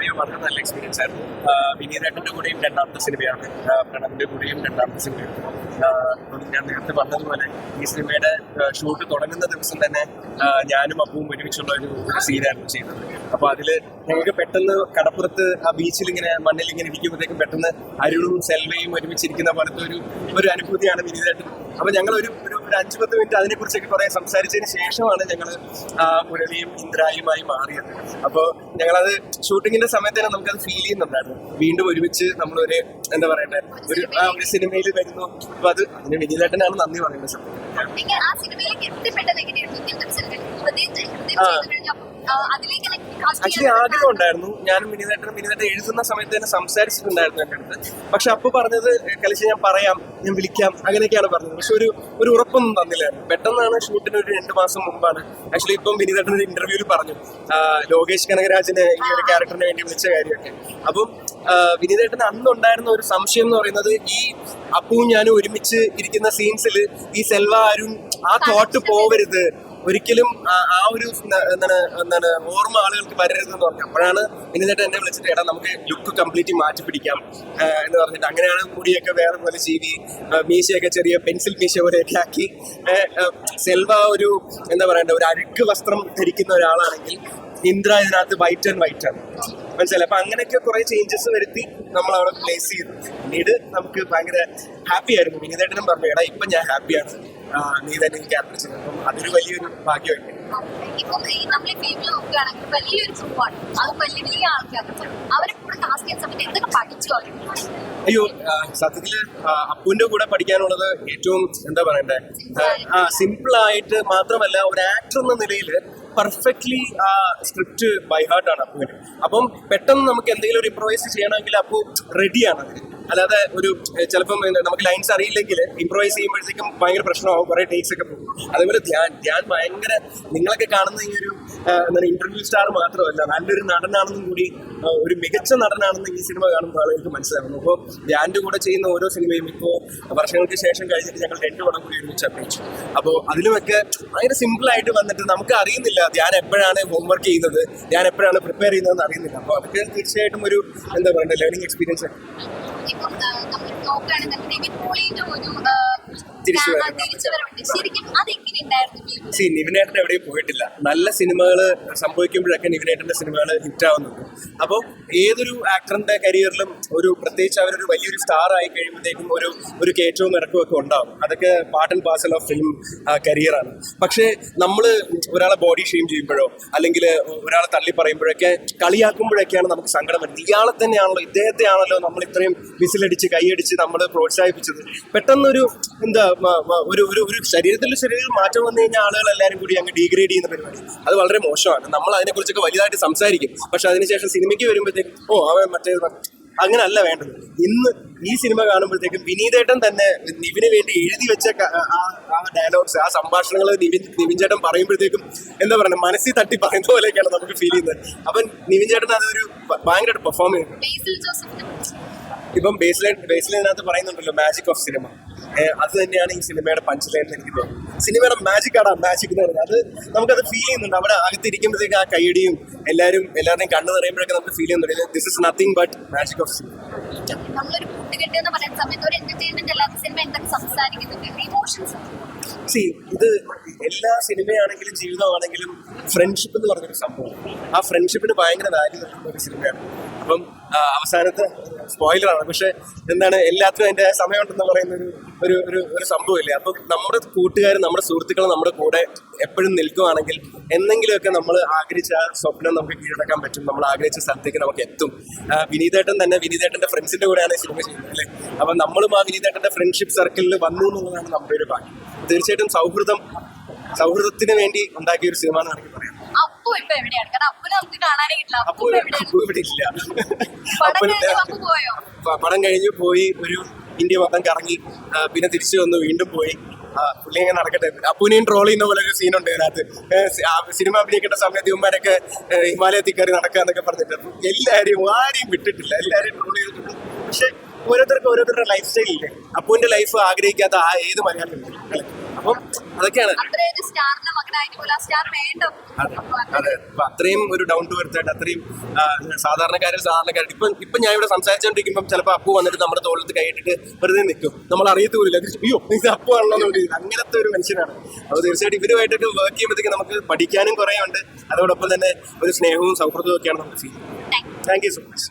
അയ്യോ വളരെ നല്ല എക്സ്പീരിയൻസ് ആയിരുന്നു. ആ, വിനീതേട്ടന്റെ കൂടെയും രണ്ടാമത്തെ സിനിമയാണ്. പ്രണവിന്റെ കൂടെയും രണ്ടാമത്തെ സിനിമയാണ്. ഞാൻ നേരത്തെ പറഞ്ഞതുപോലെ ഈ സിനിമയുടെ ഷൂട്ട് തുടങ്ങുന്ന ദിവസം തന്നെ ഞാനും അപ്പവും ഒരുമിച്ചുള്ള ഒരു സീനായിരുന്നു ചെയ്തത്. അപ്പൊ അതിൽ ഞങ്ങൾക്ക് പെട്ടെന്ന് കടപ്പുറത്ത് ആ ബീച്ചിൽ ഇങ്ങനെ മണ്ണിൽ ഇങ്ങനെ ഇരിക്കുമ്പോഴത്തേക്കും പെട്ടെന്ന് അരുണും സെൽവയും ഒരുമിച്ചിരിക്കുന്ന പോലത്തെ ഒരു ഒരു അനുഭൂതിയാണ് വിനീതേട്ടൻ അപ്പൊ ഞങ്ങൾ ഒരു ഒരു ഒരു അഞ്ചു പത്ത് മിനിറ്റ് അതിനെ കുറിച്ചൊക്കെ കുറെ സംസാരിച്ചതിന് ശേഷമാണ് ഞങ്ങൾ മുരളിയും ഇന്ദ്രായുമായി മാറിയത്. അപ്പോൾ ഞങ്ങളത് ഷൂട്ടിങ്ങിന്റെ സമയത്ത് തന്നെ നമുക്കത് ഫീൽ ചെയ്യുന്നുണ്ടായിരുന്നു. വീണ്ടും ഒരുമിച്ച് നമ്മളൊരു എന്താ പറയണ്ടേ ഒരു ആ ഒരു സിനിമയിൽ വരുന്നു. അപ്പൊ അത് അതിന് വിനീതേട്ടനാണ് നന്ദി പറയുന്നത് അതിലേക്ക് ആക്ച്വലി ആഗ്രഹം ഉണ്ടായിരുന്നു. ഞാനും വിനീതേട്ടനും വിനീതേട്ടൻ എഴുതുന്ന സമയത്ത് തന്നെ സംസാരിച്ചിട്ടുണ്ടായിരുന്നു എന്റെ അടുത്ത്. പക്ഷെ അപ്പൊ പറഞ്ഞത് കളിച്ച് ഞാൻ പറയാം ഞാൻ വിളിക്കാം അങ്ങനെയൊക്കെയാണ് പറഞ്ഞത്. പക്ഷെ ഒരു ഒരു ഉറപ്പൊന്നും തന്നില്ല. പെട്ടെന്നാണ് ഷൂട്ടിന് ഒരു രണ്ട് മാസം മുമ്പാണ്. ആക്ച്വലി ഇപ്പം വിനീതേട്ടൻ ഒരു ഇന്റർവ്യൂവിൽ പറഞ്ഞു. ലോകേഷ് കനകരാജിനെ ഈ ഒരു ക്യാരക്ടറിന് വേണ്ടി വിളിച്ച കാര്യമൊക്കെ. അപ്പം വിനീതേട്ടന് അന്നുണ്ടായിരുന്ന ഒരു സംശയം എന്ന് പറയുന്നത് ഈ അപ്പുവും ഞാനും ഒരുമിച്ച് ഇരിക്കുന്ന സീൻസിൽ ഈ സെൽവ ആരും ആ തോട്ട് പോവരുത്. ഒരിക്കലും ആ- ഒരു എന്താണ് എന്താണ് ഓർമ്മ ആളുകൾക്ക് വരരുതെന്ന് പറഞ്ഞു. അപ്പോഴാണ് വിനീതേട്ടൻ എന്നെ വിളിച്ചിട്ട് എടാ നമുക്ക് ലുക്ക് കംപ്ലീറ്റ് മാറ്റി പിടിക്കാം. എന്ന് പറഞ്ഞിട്ട്. അങ്ങനെയാണ് മുടിയൊക്കെ വേറെ പോലെ ചെയ്തി മീശയൊക്കെ ചെറിയ പെൻസിൽ മീശ പോലെയൊക്കെ ആക്കി. സെൽവ ഒരു എന്താ പറയണ്ട ഒരു അഴുക്ക് വസ്ത്രം ധരിക്കുന്ന ഒരാളാണെങ്കിൽ ഇന്ദ്ര ഇതിനകത്ത് വൈറ്റ് ആൻഡ് വൈറ്റ് ആണ്. മനസ്സിലായി? അപ്പൊ അങ്ങനെയൊക്കെ കുറെ ചേഞ്ചസ് വരുത്തി നമ്മൾ അവിടെ പ്ലേസ് ചെയ്തു. പിന്നീട് നമുക്ക് ഭയങ്കര ഹാപ്പി ആയിരുന്നു. വിനീതേട്ടനും പറഞ്ഞു എടാ ഇപ്പൊ ഞാൻ ഹാപ്പിയാണ് നീ തന്നെ എനിക്ക് ചെയ്തത്. അപ്പം അതൊരു വലിയൊരു ഭാഗ്യമായിട്ട് ഇപ്പം ഈ നമ്മൾ ഈ ഫിലിമിൽ നോക്കുകയാണെങ്കിൽ വലിയൊരു ഗ്രൂപ്പാണ് അത് വലിയ വലിയ ആൾക്കാർ അവരെ കൂടെ സമയത്ത് എന്തൊക്കെ പഠിച്ചു അയ്യോ സത്യത്തിൽ അപ്പുവിന്റെ കൂടെ പഠിക്കാനുള്ളത് ഏറ്റവും എന്താ പറയണ്ടേ? ആ സിമ്പിൾ ആയിട്ട് മാത്രമല്ല ഒരു ആക്ടർ എന്ന നിലയിൽ പെർഫെക്റ്റ്ലി ആ സ്ക്രിപ്റ്റ് ബൈ ഹാർട്ടാണ് അപ്പുവിന്. അപ്പം പെട്ടെന്ന് നമുക്ക് എന്തെങ്കിലും ഒരു ഇംപ്രവൈസ് ചെയ്യണമെങ്കിൽ അപ്പു റെഡിയാണ് അതിന്. അല്ലാതെ ഒരു ചിലപ്പം നമുക്ക് ലൈൻസ് അറിയില്ലെങ്കിൽ ഇംപ്രവൈസ് ചെയ്യുമ്പോഴത്തേക്കും ഭയങ്കര പ്രശ്നമാവും കുറെ ടേക്സ് ഒക്കെ പോകും. അതേപോലെ ധ്യാൻ ധ്യാൻ ഭയങ്കര നിങ്ങളൊക്കെ കാണുന്ന ഈ ഒരു എന്താണ് ഇന്റർവ്യൂ സ്റ്റാർ മാത്രമല്ല നല്ലൊരു നടനാണെന്നും കൂടി ഒരു മികച്ച നടനാണെന്ന് ഈ സിനിമ കാണുമ്പോൾ ആളുകൾക്ക് മനസ്സിലാകുന്നു. അപ്പോൾ ധ്യാന്റെ കൂടെ ചെയ്യുന്ന ഓരോ സിനിമയും ഇപ്പോൾ വർഷങ്ങൾക്ക് ശേഷം കഴിഞ്ഞിട്ട് ഞങ്ങൾ രണ്ട് പടം കൂടി ഒരുമിച്ച് അഭിനയിച്ചു. അപ്പോൾ അതിലുമൊക്കെ ഭയങ്കര സിമ്പിൾ ആയിട്ട് വന്നിട്ട് നമുക്ക് അറിയുന്നില്ല ധ്യാൻ എപ്പോഴാണ് ഹോംവർക്ക് ചെയ്യുന്നത് ഞാൻ എപ്പോഴാണ് പ്രിപ്പയർ ചെയ്യുന്നതെന്ന് അറിയുന്നില്ല. അപ്പോൾ അതൊക്കെ തീർച്ചയായിട്ടും ഒരു എന്താ പറയുക ലേണിംഗ് എക്സ്പീരിയൻസ് ഇപ്പം തിരിച്ചുവരവുണ്ട് ശരിക്കും സി നിവിനേട്ടൻ എവിടെയും പോയിട്ടില്ല. നല്ല സിനിമകൾ സംഭവിക്കുമ്പോഴൊക്കെ നിവിനേട്ടന്റെ സിനിമകൾ ഹിറ്റ് ആവുന്നുണ്ട്. അപ്പോൾ ഏതൊരു ആക്ടറിന്റെ കരിയറിലും ഒരു പ്രത്യേകിച്ച് അവരൊരു വലിയൊരു സ്റ്റാർ ആയി കഴിയുമ്പോഴത്തേക്കും ഒരു ഒരു കയറ്റവും ഇറക്കവും ഒക്കെ ഉണ്ടാവും. അതൊക്കെ part and parcel of film കരിയറാണ് പക്ഷേ നമ്മൾ ഒരാളെ ബോഡി ഷെയിം ചെയ്യുമ്പോഴോ അല്ലെങ്കിൽ ഒരാളെ തള്ളി പറയുമ്പോഴൊക്കെ കളിയാക്കുമ്പോഴൊക്കെയാണ് നമുക്ക് സങ്കടം വരുന്നത്. ഇയാളെ തന്നെയാണല്ലോ ഇദ്ദേഹത്തെയാണല്ലോ നമ്മൾ ഇത്രയും വിസിലടിച്ച് കൈയടിച്ച് നമ്മൾ പ്രോത്സാഹിപ്പിച്ചത്. പെട്ടെന്നൊരു എന്താ ഒരു ഒരു ഒരു ശരീരത്തിൽ ശരീരത്തിൽ മാറ്റം വന്നു കഴിഞ്ഞാൽ ആളുകൾ എല്ലാവരും കൂടി അങ്ങ് ഡീഗ്രേഡ് ചെയ്യുന്ന പരിപാടി. അത് വളരെ മോശമാണ്. നമ്മൾ അതിനെക്കുറിച്ചൊക്കെ വലുതായിട്ട് സംസാരിക്കും. പക്ഷെ അതിനുശേഷം സിനിമയ്ക്ക് വരുമ്പോഴത്തേക്കും ഓ അവൻ മറ്റേ അങ്ങനല്ല വേണ്ടത്. ഇന്ന് ഈ സിനിമ കാണുമ്പോഴത്തേക്കും വിനീതേട്ടൻ തന്നെ നിവിന് വേണ്ടി എഴുതി വെച്ച ആ ഡയലോഗ്സ് ആ സംഭാഷണങ്ങൾ നിവിൻ നിവിൻ ചേട്ടൻ പറയുമ്പോഴത്തേക്കും എന്താ പറയുക മനസ്സിൽ തട്ടി പറയുന്ന പോലെയൊക്കെയാണ് നമുക്ക് ഫീൽ ചെയ്യുന്നത്. അപ്പം നിവിൻ ചേട്ടൻ അതൊരു ഭയങ്കരമായിട്ട് പെർഫോം ചെയ്യുന്നു ഇപ്പം ബേസ്ലൈൻ ബേസ്ലൈനകത്ത് പറയുന്നുണ്ടല്ലോ മാജിക് ഓഫ് സിനിമ അത് തന്നെയാണ് ഈ സിനിമയുടെ പഞ്ച് ലൈൻ എനിക്ക് തോന്നുന്നത്. സിനിമയുടെ മാജിക് ആണ് മാജിക് എന്ന് പറയുന്നത് അത് നമുക്കത് ഫീൽ ചെയ്യുന്നുണ്ട്. അവിടെ അകത്തിരിക്കുമ്പോഴത്തേക്ക് ആ കൈയടിയും എല്ലാവരും എല്ലാവരുടെയും കണ്ണു നിറയുമ്പോഴൊക്കെ നമുക്ക് ഫീൽ ചെയ്യുന്നുണ്ട്. This is nothing but magic of cinema നമ്മളൊരു കൂട്ടുകെട്ട് എന്ന് പറയുന്ന സമയത്ത് ഒരു എന്റർടൈൻമെന്റ് അല്ലാത്ത സിനിമ എന്തൊക്കെ സംസാരിക്കുന്നുണ്ട്? ഇമോഷൻസ് സി ഇത് എല്ലാ സിനിമയാണെങ്കിലും ജീവിതമാണെങ്കിലും ഫ്രണ്ട്ഷിപ്പ് എന്ന് പറഞ്ഞൊരു സംഭവം. ആ ഫ്രണ്ട്ഷിപ്പിന് ഭയങ്കര വാല്യൂ നൽകുന്ന ഒരു സിനിമയാണ്. അപ്പം അവസാനത്തെ സ്പോയിലറാണ് പക്ഷെ എന്താണ് എല്ലാത്തിനും അതിന്റെ സമയമുണ്ടെന്ന് പറയുന്ന ഒരു ഒരു ഒരു ഒരു സംഭവമില്ലേ? അപ്പം നമ്മുടെ കൂട്ടുകാർ നമ്മുടെ സുഹൃത്തുക്കൾ നമ്മുടെ കൂടെ എപ്പോഴും നിൽക്കുവാണെങ്കിൽ എന്തെങ്കിലുമൊക്കെ നമ്മൾ ആഗ്രഹിച്ച സ്വപ്നം നമുക്ക് കീഴടക്കാൻ പറ്റും. നമ്മൾ ആഗ്രഹിച്ച സ്ഥലത്തേക്ക് നമുക്ക് എത്തും. വിനീതേട്ടൻ തന്നെ വിനീതേട്ടന്റെ ഫ്രണ്ട്സിന്റെ കൂടെയാണ് സിനിമ ചെയ്യുന്നത് അല്ലേ? അപ്പം നമ്മളും ആ വിനീതേട്ടന്റെ ഫ്രണ്ട്ഷിപ്പ് സർക്കിളിൽ വന്നു എന്നുള്ളതാണ് നമ്മുടെ ഒരു ഭാഗ്യം. തീർച്ചയായിട്ടും സൗഹൃദം സൗഹൃദത്തിന് വേണ്ടി ഉണ്ടാക്കിയ ഒരു സിനിമ എന്ന് വേണമെങ്കിൽ പറയാം. അപ്പു ഇപ്പൊ എവിടെയാണ്? കാരണം അപ്പുനെ നമുക്ക് കാണാനേ കിട്ടില്ല. അപ്പു എവിടെയാണ്? അപ്പോൾ ഇവിടെ ഇല്ല. പടം അപ്പോൾ കഴിഞ്ഞ് അപ്പു പോയോ? പ- പടം കഴിഞ്ഞു പോയി ഒരു ഇന്ത്യ മൊത്തം കറങ്ങി ആ, പിന്നെ തിരിച്ചു വന്നു വീണ്ടും പോയി. ആ, പുള്ളി ഇങ്ങനെ നടക്കട്ടെ. അപ്പുനെയും ട്രോൾ ചെയ്യുന്ന പോലെ ഒരു സീനുണ്ട് ഇതിനകത്ത്. ഏ, സി- ആ സിനിമ അഭിനയിക്കേണ്ട സമയത്ത് ഇവന്മാരൊക്കെ ഏ, ഹിമാലയത്തിൽ കയറി നടക്കുക എന്നൊക്കെ പറഞ്ഞിട്ട് അപ്പൊ എല്ലാവരെയും ആരെയും വിട്ടിട്ടില്ല. എല്ലാവരെയും ട്രോൾ ചെയ്തിട്ടുണ്ട് പക്ഷെ ഓരോരുത്തർക്ക് ഓരോരുത്തരുടെ ലൈഫ് സ്റ്റൈൽ ഇല്ലേ? അപ്പുവിന്റെ ലൈഫ് ആഗ്രഹിക്കാത്ത ആ ഏത് മലയാളം അല്ലെ? അപ്പം അതൊക്കെയാണ്. അപ്പൊ അത്രയും ഒരു ഡൗൺ ടു എർത്ത് ആയിട്ട് അത്രയും സാധാരണക്കാരിൽ സാധാരണക്കാരായിട്ട് ഇപ്പം ഇപ്പൊ ഞാൻ ഇവിടെ സംസാരിച്ചുകൊണ്ടിരിക്കുമ്പോൾ ചിലപ്പോൾ അപ്പു വന്നിട്ട് നമ്മുടെ തോളത്ത് കൈയിട്ടിട്ട് വെറുതെ നിൽക്കും നമ്മൾ അറിയത്തൂല്ല അയ്യോ ഇത് അപ്പു ആണല്ലോ അങ്ങനത്തെ ഒരു മനുഷ്യനാണ്. അപ്പോൾ തീർച്ചയായിട്ടും ഇവരുമായിട്ടൊക്കെ വർക്ക് ചെയ്യുമ്പോഴത്തേക്ക് നമുക്ക് പഠിക്കാനും കുറേ ഉണ്ട് അതോടൊപ്പം തന്നെ ഒരു സ്നേഹവും സൗഹൃദവും ഒക്കെയാണ് നമുക്ക് feel thank you so much